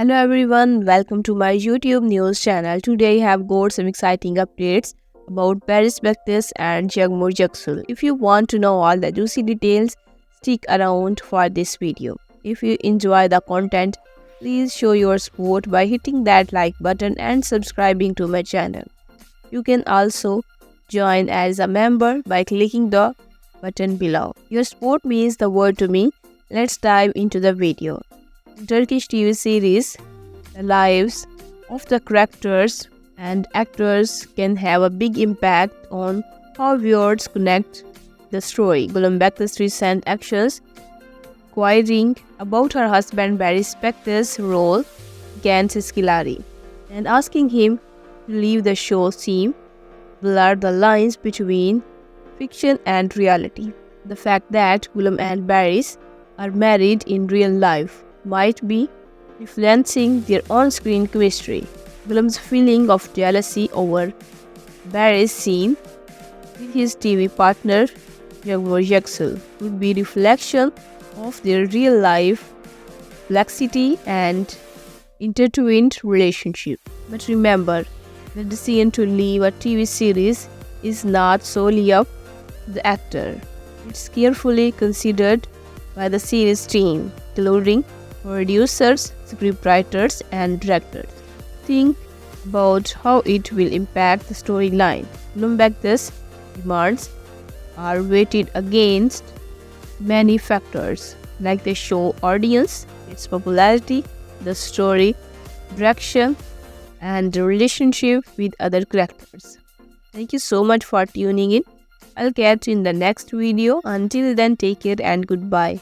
Hello everyone, welcome to my YouTube news channel. Today I have got some exciting updates about Paris Bakhtis and Jagmoor Jaksul. If you want to know all the juicy details, stick around for this video. If you enjoy the content, please show your support by hitting that like button and subscribing to my channel. You can also join as a member by clicking the button below. Your support means the world to me. Let's dive into the video. Turkish TV series, the lives of the characters and actors can have a big impact on how viewers connect the story. Gulum Bakhtis' recent actions inquiring about her husband Barry Bakhtis' role against Skilari and asking him to leave the show seem blur the lines between fiction and reality. The fact that Gulum and Barış are married in real life might be influencing their on-screen chemistry. Gulum's feeling of jealousy over Barry's scene with his TV partner Jagmoor Jaksul would be reflection of their real-life complexity and intertwined relationship. But remember, the decision to leave a TV series is not solely up to the actor. It's carefully considered by the series team, including producers, scriptwriters, and directors. Think about how it will impact the storyline. Bloomberg's demands are weighted against many factors like the show audience, its popularity, the story, direction, and the relationship with other characters. Thank you so much for tuning in. I'll catch you in the next video. Until then, take care and goodbye.